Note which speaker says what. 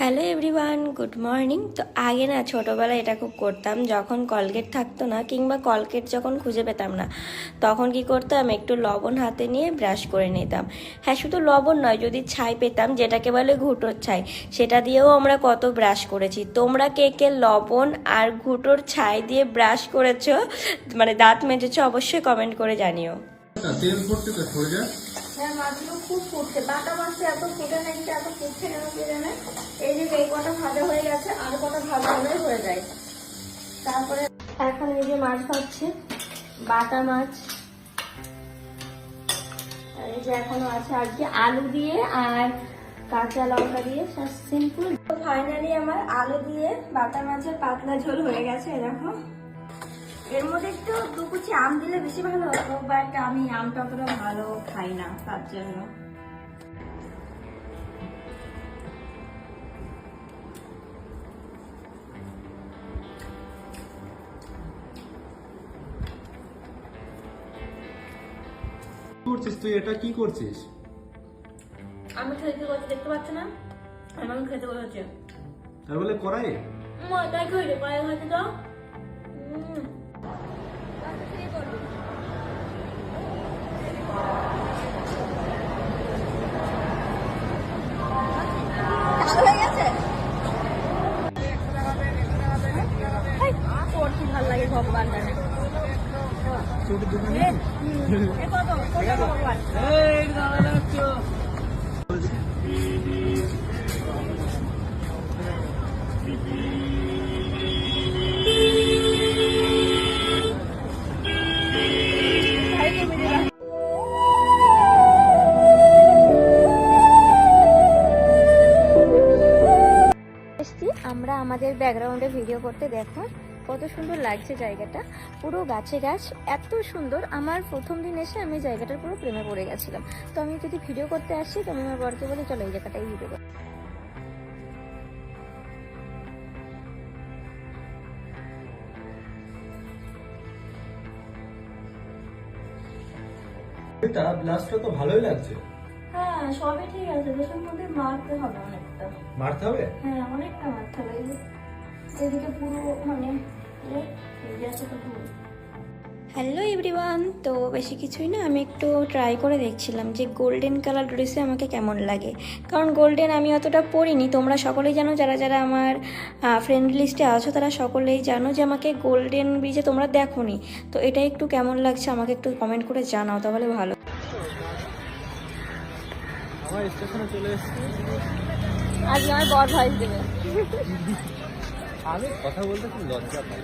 Speaker 1: Hello everyone good morning তো আগে না ছোটোবেলায় এটা খুব করতাম, যখন কলগেট থাকতো না কিংবা কলগেট যখন খুঁজে পেতাম না, তখন কি করতাম, একটু লবণ হাতে নিয়ে ব্রাশ করে নিতাম। হ্যাঁ শুধু লবণ নয়, যদি ছাই পেতাম, যেটাকে বলে ঘুটোর ছাই, সেটা দিয়েও আমরা কত ব্রাশ করেছি। তোমরা কে কে লবণ আর ঘুটোর ছাই দিয়ে ব্রাশ করেছ মানে দাঁত মেজেছো, অবশ্যই কমেন্ট করে জানিও।
Speaker 2: তেল পড়তে তো সরে যায়।
Speaker 1: হ্যাঁ মাছগুলো খুব ফুটছে। বাটা এত ফুটে এত জানে? এই যে এই কটা হয়ে গেছে কটা হয়ে যায়। তারপরে এখন এই যে মাছ বাটা মাছ। এই যে এখনও আছে আলু দিয়ে আর কাঁচা লঙ্কা দিয়ে সিম্পল ফাইনালি আমার আলু দিয়ে বাটা মাছের পাতলা ঝোল হয়ে গেছে, এরকম। এর মধ্যে একটু দু কুচি আম দিলে বেশি ভালো হতো বাট আমি আমটা অতটা ভালো খাই না তার জন্য।
Speaker 2: করছিস তুই? এটা কি করছিস?
Speaker 1: আমি খেতে করতে দেখতে পাচ্ছ না। আমাকে খেতে বলেছে
Speaker 2: তার বলে করাই
Speaker 1: মা তাই খেয়ে পায়ে খাতে দাও ভগবান? জানে আমরা আমাদের ব্যাকগ্রাউন্ডে ভিডিও করতে দেখো কত সুন্দর লাগছে জায়গাটা। পুরো গাছে গাছ এত সুন্দর। আমার প্রথম দিন এসে আমি জায়গাটার পুরো প্রেমে পড়ে গেছিলাম। তো আমি যদি ভিডিও করতে আসি তো আমি আমার বরকে বলি চলো এই জায়গাটাই ভিডিও করি।
Speaker 2: এটা ব্লাস্টটা তো ভালোই লাগছে।
Speaker 1: হ্যাঁ সবই ঠিক আছে। বেশির মধ্যে মারতে হবে অনেকটা।
Speaker 2: মারতে হবে?
Speaker 1: হ্যাঁ অনেকটা মারতে হবে। এদিকে পুরো মানে হ্যালো এভরিওয়ান তো বেশি কিছুই না আমি একটু ট্রাই করে দেখছিলাম যে গোল্ডেন কালার ড্রেসে আমাকে কেমন লাগে। কারণ গোল্ডেন আমি অতটা পরিনি। তোমরা সকলেই জানো যারা যারা আমার ফ্রেন্ড লিস্টে আছো তারা সকলেই জানো যে আমাকে গোল্ডেন ব্রিজে তোমরা দেখোনি। তো এটা একটু কেমন লাগছে আমাকে একটু কমেন্ট করে জানাও তাহলে ভালো।
Speaker 2: আমার স্টেশনে চলে এসেছি।
Speaker 1: আজ আমার বর ভয়েস দেবে।
Speaker 2: আমি কথা বলতে খুব লজ্জা পাই